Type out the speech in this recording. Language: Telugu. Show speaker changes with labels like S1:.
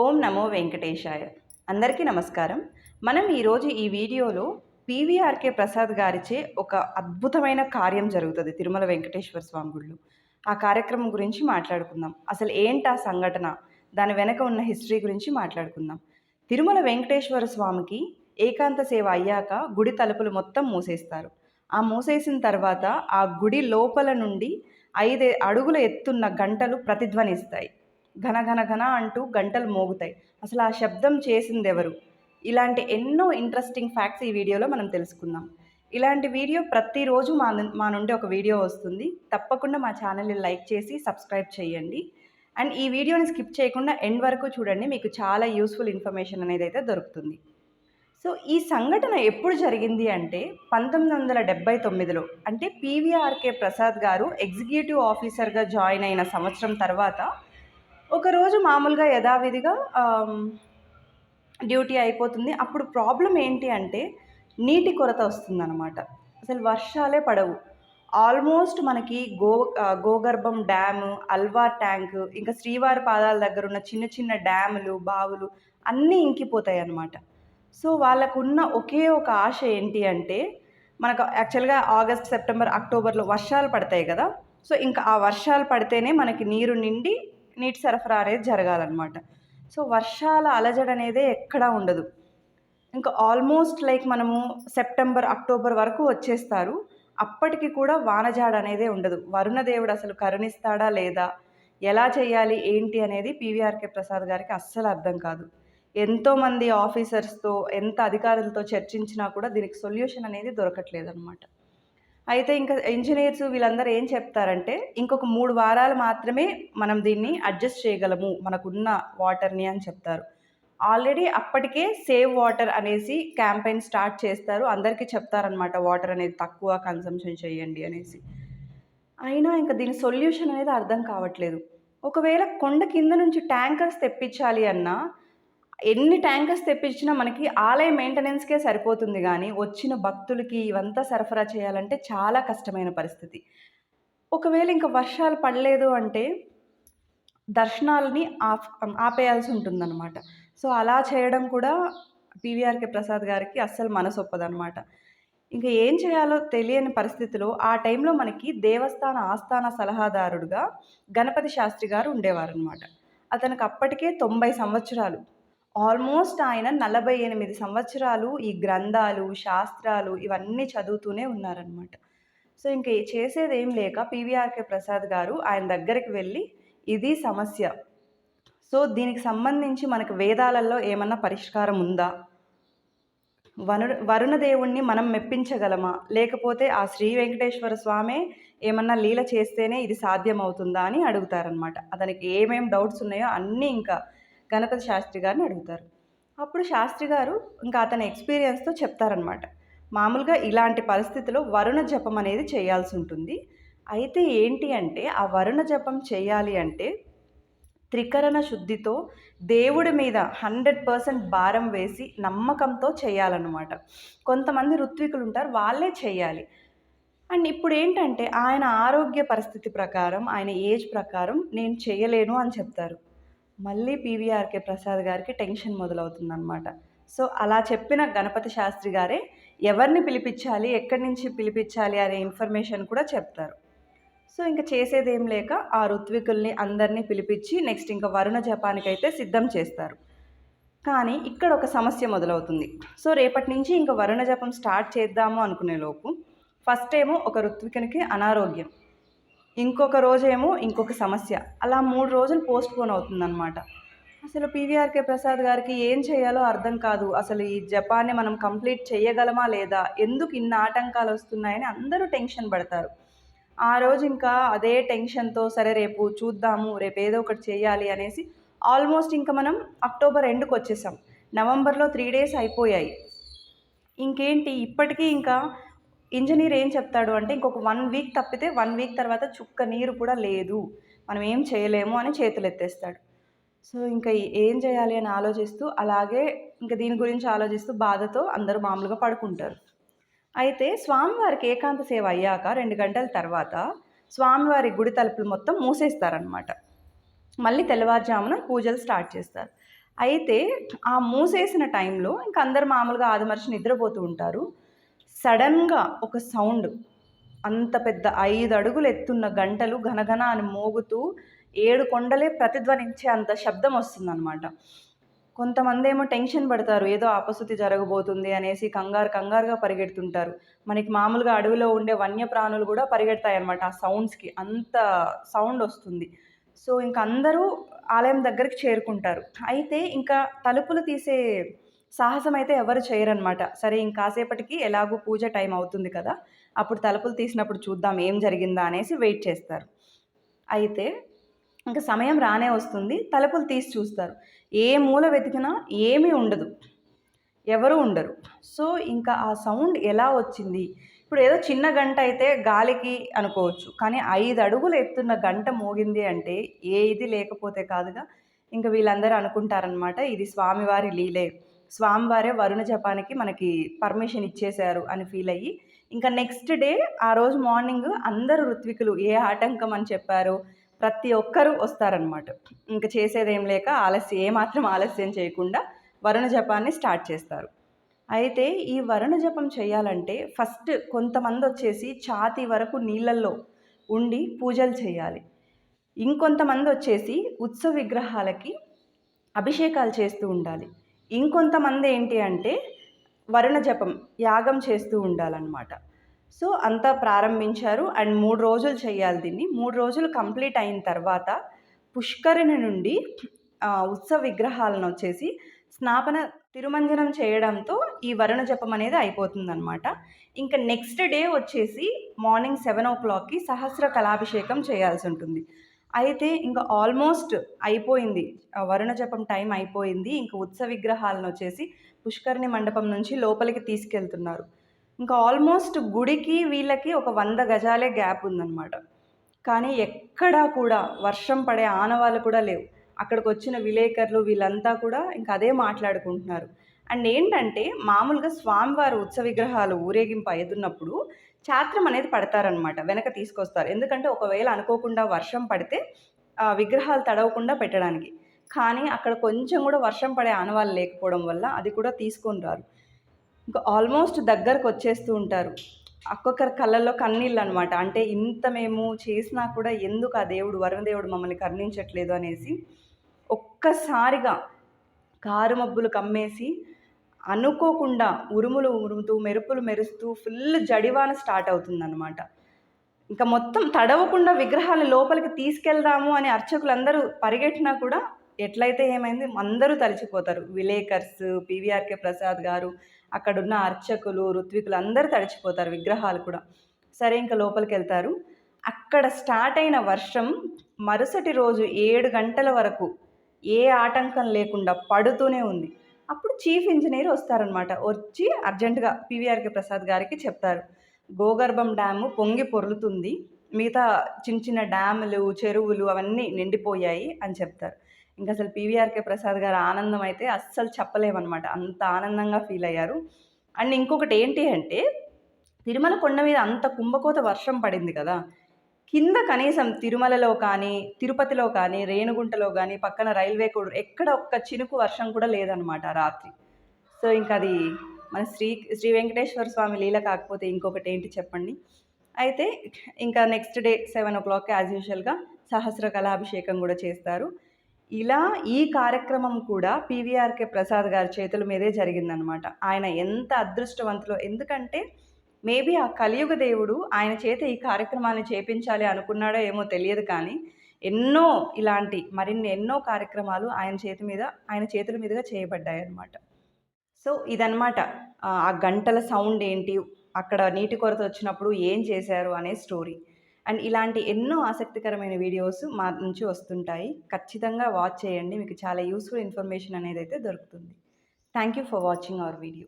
S1: ఓం నమో వెంకటేశాయ. అందరికీ నమస్కారం. మనం ఈరోజు ఈ వీడియోలో పీవీఆర్కే ప్రసాద్ గారిచే ఒక అద్భుతమైన కార్యం జరుగుతుంది తిరుమల వెంకటేశ్వర స్వామి గుళ్ళు. ఆ కార్యక్రమం గురించి మాట్లాడుకుందాం. అసలు ఏంటి ఆ సంఘటన? దాని వెనక ఉన్న హిస్టరీ గురించి మాట్లాడుకుందాం. తిరుమల వెంకటేశ్వర స్వామికి ఏకాంత సేవ అయ్యాక గుడి తలుపులు మొత్తం మూసేస్తారు. ఆ మూసేసిన తర్వాత ఆ గుడి లోపల నుండి ఐదు అడుగుల ఎత్తున్న గంటలు ప్రతిధ్వనిస్తాయి. ఘన ఘన ఘన అంటూ గంటలు మోగుతాయి. అసలు ఆ శబ్దం చేసింది ఎవరు ఇలాంటి ఎన్నో ఇంట్రెస్టింగ్ ఫ్యాక్ట్స్ ఈ వీడియోలో మనం తెలుసుకుందాం. ఇలాంటి వీడియో ప్రతిరోజు మా మా నుండి ఒక వీడియో వస్తుంది. తప్పకుండా మా ఛానల్ని లైక్ చేసి సబ్స్క్రైబ్ చేయండి. అండ్ ఈ వీడియోని స్కిప్ చేయకుండా ఎండ్ వరకు చూడండి. మీకు చాలా యూస్ఫుల్ ఇన్ఫర్మేషన్ అనేది అయితే దొరుకుతుంది. సో ఈ సంఘటన ఎప్పుడు జరిగింది అంటే పంతొమ్మిది వందల డెబ్బై తొమ్మిదిలో అంటే పీవీఆర్కే ప్రసాద్ గారు ఎగ్జిక్యూటివ్ ఆఫీసర్గా జాయిన్ అయిన సంవత్సరం తర్వాత ఒకరోజు మామూలుగా యథావిధిగా డ్యూటీ అయిపోతుంది. అప్పుడు ప్రాబ్లం ఏంటి అంటే నీటి కొరత వస్తుందన్నమాట. అసలు వర్షాలే పడవు. ఆల్మోస్ట్ మనకి గో గోగర్భం డ్యాము అల్వార్ ట్యాంక్ ఇంకా శ్రీవారి పాదాల దగ్గర ఉన్న చిన్న చిన్న డ్యాములు బావులు అన్నీ ఇంకిపోతాయి అన్నమాట సో వాళ్ళకున్న ఒకే ఒక ఆశ ఏంటి అంటే మనకు యాక్చువల్గా ఆగస్ట్ సెప్టెంబర్ అక్టోబర్లో వర్షాలు పడతాయి కదా. సో ఇంకా ఆ వర్షాలు పడితేనే మనకి నీరు నిండి నీటి సరఫరా అనేది జరగాలన్నమాట. సో వర్షాల అలజడి అనేది ఎక్కడా ఉండదు. ఇంకా ఆల్మోస్ట్ లైక్ మనము సెప్టెంబర్ అక్టోబర్ వరకు వచ్చేస్తారు. అప్పటికి కూడా వానజాడ అనేదే ఉండదు. వరుణదేవుడు అసలు కరుణిస్తాడా లేదా? ఎలా చేయాలి? ఏంటి? అనేది పీవీఆర్కే ప్రసాద్ గారికి అస్సలు అర్థం కాదు. ఎంతోమంది ఆఫీసర్స్తో ఎంత అధికారులతో చర్చించినా కూడా దీనికి సొల్యూషన్ అనేది దొరకట్లేదు అనమాట అయితే ఇంకా ఇంజనీర్స్ వీళ్ళందరూ ఏం చెప్తారంటే ఇంకొక మూడు వారాలు మాత్రమే మనం దీన్ని అడ్జస్ట్ చేయగలము మనకున్న వాటర్ని అని చెప్తారు. ఆల్రెడీ అప్పటికే సేవ్ వాటర్ అనేసి క్యాంపెయిన్ స్టార్ట్ చేస్తారు. అందరికీ చెప్తారనమాట వాటర్ అనేది తక్కువ కన్సంప్షన్ చేయండి అనేసి. అయినా ఇంకా దీని సొల్యూషన్ అనేది అర్థం కావట్లేదు. ఒకవేళ కొండ కింద నుంచి ట్యాంకర్స్ తెప్పించాలి అన్నా ఎన్ని ట్యాంకర్స్ తెప్పించినా మనకి ఆలయ మెయింటెనెన్స్కే సరిపోతుంది కానీ వచ్చిన భక్తులకి ఇవంతా సరఫరా చేయాలంటే చాలా కష్టమైన పరిస్థితి. ఒకవేళ ఇంకా వర్షాలు పడలేదు అంటే దర్శనాలని ఆఫ్ ఆపేయాల్సి ఉంటుందన్నమాట. సో అలా చేయడం కూడా పీవీఆర్కే ప్రసాద్ గారికి అస్సలు మనసు ఒప్పదన్నమాట ఇంకా ఏం చేయాలో తెలియని పరిస్థితిలో ఆ టైంలో మనకి దేవస్థాన ఆస్థాన సలహాదారుడుగా గణపతి శాస్త్రి గారు ఉండేవారనమాట అతనికి అప్పటికే తొంభై సంవత్సరాలు. ఆల్మోస్ట్ ఆయన నలభై ఎనిమిది సంవత్సరాలు ఈ గ్రంథాలు శాస్త్రాలు ఇవన్నీ చదువుతూనే ఉన్నారనమాట సో ఇంక చేసేది ఏం లేక పీవీఆర్కే ప్రసాద్ గారు ఆయన దగ్గరికి వెళ్ళి ఇది సమస్య. సో దీనికి సంబంధించి మనకు వేదాలలో ఏమన్నా పరిష్కారం ఉందా? వరుణ వరుణదేవుణ్ణి మనం మెప్పించగలమా? లేకపోతే ఆ శ్రీ వెంకటేశ్వర స్వామే ఏమన్నా లీల చేస్తేనే ఇది సాధ్యమవుతుందా అని అడుగుతారనమాట అతనికి ఏమేం డౌట్స్ ఉన్నాయో అన్నీ ఇంకా గణపతి శాస్త్రి గారిని అడుగుతారు. అప్పుడు శాస్త్రి గారు ఇంకా అతని ఎక్స్పీరియన్స్తో చెప్తారనమాట మామూలుగా ఇలాంటి పరిస్థితిలో వరుణ జపం అనేది చేయాల్సి ఉంటుంది. అయితే ఏంటి అంటే ఆ వరుణ జపం చేయాలి అంటే త్రికరణ శుద్ధితో దేవుడి మీద హండ్రెడ్ పర్సెంట్ భారం వేసి నమ్మకంతో చేయాలన్నమాట. కొంతమంది ఋత్వికులు ఉంటారు వాళ్ళే చేయాలి. అండ్ ఇప్పుడు ఏంటంటే ఆయన ఆరోగ్య పరిస్థితి ప్రకారం ఆయన ఏజ్ ప్రకారం నేను చేయలేను అని చెప్తారు. మళ్ళీ పీవీఆర్కే ప్రసాద్ గారికి టెన్షన్ మొదలవుతుందన్నమాట. సో అలా చెప్పిన గణపతి శాస్త్రి గారే ఎవరిని పిలిపించాలి ఎక్కడి నుంచి పిలిపించాలి అనే ఇన్ఫర్మేషన్ కూడా చెప్తారు. సో ఇంకా చేసేదేం లేక ఆ ఋత్వికుల్ని అందరినీ పిలిపించి నెక్స్ట్ ఇంకా వరుణ జపానికి అయితే సిద్ధం చేస్తారు. కానీ ఇక్కడ ఒక సమస్య మొదలవుతుంది. సో రేపటి నుంచి ఇంకా వరుణ జపం స్టార్ట్ చేద్దాము అనుకునే లోపు ఫస్ట్ ఏమో ఒక ఋత్వికునికి అనారోగ్యం. ఇంకొక రోజేమో ఇంకొక సమస్య. అలా మూడు రోజులు పోస్ట్ పోన్ అవుతుందన్నమాట. అసలు పీవీఆర్కే ప్రసాద్ గారికి ఏం చేయాలో అర్థం కాదు. అసలు ఈ జపాన్ని మనం కంప్లీట్ చేయగలమా లేదా? ఎందుకు ఇన్ని ఆటంకాలు వస్తున్నాయని అందరూ టెన్షన్ పడతారు. ఆ రోజు ఇంకా అదే టెన్షన్తో సరే రేపు చూద్దాము రేపు ఏదో ఒకటి చేయాలి అనేసి ఆల్మోస్ట్ ఇంకా మనం అక్టోబర్ ఎండ్కి వచ్చేసాం. నవంబర్లో త్రీ డేస్ అయిపోయాయి. ఇంకేంటి? ఇప్పటికీ ఇంకా ఇంజనీర్ ఏం చెప్తాడు అంటే ఇంకొక వన్ వీక్ తప్పితే వన్ వీక్ తర్వాత చుక్క నీరు కూడా లేదు. మనం ఏం చేయలేము అని చేతులు ఎత్తేస్తాడు సో ఇంకా ఏం చేయాలి అని ఆలోచిస్తూ అలాగే ఇంకా దీని గురించి ఆలోచిస్తూ బాధతో అందరూ మామూలుగా పడుకుంటారు. అయితే స్వామివారికి ఏకాంత సేవ అయ్యాక రెండు గంటల తర్వాత స్వామివారి గుడి తలుపులు మొత్తం మూసేస్తారనమాట మళ్ళీ తెల్లవారుజామున పూజలు స్టార్ట్ చేస్తారు. అయితే ఆ మూసేసిన టైంలో ఇంకా అందరు మామూలుగా ఆదిమర్చి నిద్రపోతూ ఉంటారు. సడన్గా ఒక సౌండ్ అంత పెద్ద ఐదు అడుగులు ఎత్తున్న గంటలు ఘనఘన అని మోగుతూ ఏడు కొండలే ప్రతిధ్వనించే అంత శబ్దం వస్తుందన్నమాట. కొంతమంది ఏమో టెన్షన్ పడతారు ఏదో ఆపస్థితి జరగబోతుంది అనేసి కంగారు కంగారుగా పరిగెడుతుంటారు. మనకి మామూలుగా అడవిలో ఉండే వన్యప్రాణులు కూడా పరిగెడతాయి అనమాట ఆ సౌండ్స్కి అంత సౌండ్ వస్తుంది. సో ఇంకా అందరూ ఆలయం దగ్గరికి చేరుకుంటారు. అయితే ఇంకా తలుపులు తీసే సాహసం అయితే ఎవరు చేయరనమాట సరే ఇంకాసేపటికి ఎలాగో పూజ టైం అవుతుంది కదా అప్పుడు తలుపులు తీసినప్పుడు చూద్దాం ఏం జరిగిందా అనేసి వెయిట్ చేస్తారు. అయితే ఇంకా సమయం రానే వస్తుంది తలుపులు తీసి చూస్తారు. ఏ మూల వెతికినా ఏమీ ఉండదు ఎవరు ఉండరు. సో ఇంకా ఆ సౌండ్ ఎలా వచ్చింది? ఇప్పుడు ఏదో చిన్న గంట అయితే గాలికి అనుకోవచ్చు కానీ ఐదు అడుగులు ఎత్తున్న గంట మోగింది అంటే ఏ ఇది లేకపోతే కాదుగా ఇంకా వీళ్ళందరూ అనుకుంటారనమాట ఇది స్వామివారి లీలే. స్వామివారే వరుణ జపానికి మనకి పర్మిషన్ ఇచ్చేశారు అని ఫీల్ అయ్యి ఇంకా నెక్స్ట్ డే ఆ రోజు మార్నింగ్ అందరు ఋత్వికులు ఏ ఆటంకం అని చెప్పారో ప్రతి ఒక్కరూ వస్తారనమాట ఇంకా చేసేదేం లేక ఆలస్యం ఏమాత్రం ఆలస్యం చేయకుండా వరుణ జపాన్ని స్టార్ట్ చేస్తారు. అయితే ఈ వరుణ జపం చేయాలంటే ఫస్ట్ కొంతమంది వచ్చేసి ఛాతీ వరకు నీళ్ళల్లో ఉండి పూజలు చేయాలి. ఇంకొంతమంది వచ్చేసి ఉత్సవ విగ్రహాలకి అభిషేకాలు చేస్తూ ఉండాలి. ఇంకొంతమంది ఏంటి అంటే వరుణ జపం యాగం చేస్తూ ఉండాలన్నమాట. సో అంతా ప్రారంభించారు. అండ్ మూడు రోజులు చేయాలి దీన్ని. మూడు రోజులు కంప్లీట్ అయిన తర్వాత పుష్కరిణి నుండి ఉత్సవ విగ్రహాలను వచ్చేసి స్నాపన తిరుమంజనం చేయడంతో ఈ వరుణ జపం అనేది అయిపోతుందన్నమాట. ఇంకా నెక్స్ట్ డే వచ్చేసి మార్నింగ్ సెవెన్ ఓ క్లాక్కి సహస్ర కళాభిషేకం చేయాల్సి ఉంటుంది. అయితే ఇంకా ఆల్మోస్ట్ అయిపోయింది. వరుణ జపం టైం అయిపోయింది. ఇంకా ఉత్సవ విగ్రహాలను వచ్చేసి పుష్కరిణి మండపం నుంచి లోపలికి తీసుకెళ్తున్నారు. ఇంకా ఆల్మోస్ట్ గుడికి వీళ్ళకి ఒక వంద గజాలే గ్యాప్ ఉందన్నమాట. కానీ ఎక్కడా కూడా వర్షం పడే ఆనవాళ్ళు కూడా లేవు. అక్కడికి వచ్చిన విలేకరులు వీళ్ళంతా కూడా ఇంకా అదే మాట్లాడుకుంటున్నారు. అండ్ ఏంటంటే మామూలుగా స్వామివారి ఉత్సవ విగ్రహాలు ఊరేగింపు అయ్యున్నప్పుడు ఛాత్రం అనేది పడతారనమాట వెనక తీసుకొస్తారు. ఎందుకంటే ఒకవేళ అనుకోకుండా వర్షం పడితే విగ్రహాలు తడవకుండా పెట్టడానికి. కానీ అక్కడ కొంచెం కూడా వర్షం పడే ఆనవాళ్ళు లేకపోవడం వల్ల అది కూడా తీసుకొని రారు. ఇంకా ఆల్మోస్ట్ దగ్గరకు వచ్చేస్తూ ఉంటారు. ఒక్కొక్కరి కళ్ళల్లో కన్నీళ్ళు అనమాట అంటే ఇంత మేము చేసినా కూడా ఎందుకు ఆ దేవుడు వరుణదేవుడు మమ్మల్ని కరుణించట్లేదు అనేసి ఒక్కసారిగా కారు మబ్బులు కమ్మేసి అనుకోకుండా ఉరుములు ఉరుముతూ మెరుపులు మెరుస్తూ ఫుల్ జడివాన స్టార్ట్ అవుతుందన్నమాట. ఇంకా మొత్తం తడవకుండా విగ్రహాలు లోపలికి తీసుకెళ్దాము అని అర్చకులందరూ పరిగెట్టినా కూడా ఎట్లయితే ఏమైంది అందరూ తడిచిపోతారు. విలేకర్స్ పివిఆర్కే ప్రసాద్ గారు అక్కడున్న అర్చకులు ఋత్వికులు అందరూ తడిచిపోతారు విగ్రహాలు కూడా. సరే ఇంకా లోపలికి వెళ్తారు అక్కడ స్టార్ట్ అయిన వర్షం మరుసటి రోజు ఏడు గంటల వరకు ఏ ఆటంకం లేకుండా పడుతూనే ఉంది. అప్పుడు చీఫ్ ఇంజనీర్ వస్తారనమాట వచ్చి అర్జెంటుగా పివిఆర్కే ప్రసాద్ గారికి చెప్తారు. గోగర్భం డ్యాము పొంగి పొరులుతుంది. మిగతా చిన్న చిన్న డ్యాములు చెరువులు అవన్నీ నిండిపోయాయి అని చెప్తారు. ఇంకా అసలు పీవీఆర్కే ప్రసాద్ గారు ఆనందం అయితే అస్సలు చెప్పలేమన్నమాట. అంత ఆనందంగా ఫీల్ అయ్యారు. అండ్ ఇంకొకటి ఏంటి అంటే తిరుమల కొండ మీద అంత కుంభకోత వర్షం పడింది కదా కింద కనీసం తిరుమలలో కానీ తిరుపతిలో కానీ రేణుగుంటలో కానీ పక్కన రైల్వే కూడా ఎక్కడ ఒక్క చినుకు వర్షం కూడా లేదనమాట రాత్రి. సో ఇంకా అది మన శ్రీ శ్రీ వెంకటేశ్వర స్వామి లీల కాకపోతే ఇంకొకటి ఏంటి చెప్పండి? అయితే ఇంకా next day seven o'clock as యూజువల్గా సహస్ర కళాభిషేకం కూడా చేస్తారు. ఇలా ఈ కార్యక్రమం కూడా పీవీఆర్కే ప్రసాద్ గారి చేతుల మీదే జరిగిందనమాట ఆయన ఎంత అదృష్టవంతులో ఎందుకంటే మేబీ ఆ కలియుగ దేవుడు ఆయన చేత ఈ కార్యక్రమాన్ని చేపించాలి అనుకున్నాడో ఏమో తెలియదు కానీ ఎన్నో ఇలాంటి మరిన్ని ఎన్నో కార్యక్రమాలు ఆయన చేతి మీద ఆయన చేతుల మీదుగా చేయబడ్డాయి అన్నమాట. సో ఇదనమాట ఆ గంటల సౌండ్ ఏంటి? అక్కడ నీటి కొరత వచ్చినప్పుడు ఏం చేశారు అనే స్టోరీ. అండ్ ఇలాంటి ఎన్నో ఆసక్తికరమైన వీడియోస్ మా నుంచి వస్తుంటాయి. ఖచ్చితంగా వాచ్ చేయండి. మీకు చాలా యూస్ఫుల్ ఇన్ఫర్మేషన్ అనేది అయితే దొరుకుతుంది. Thank you for watching our video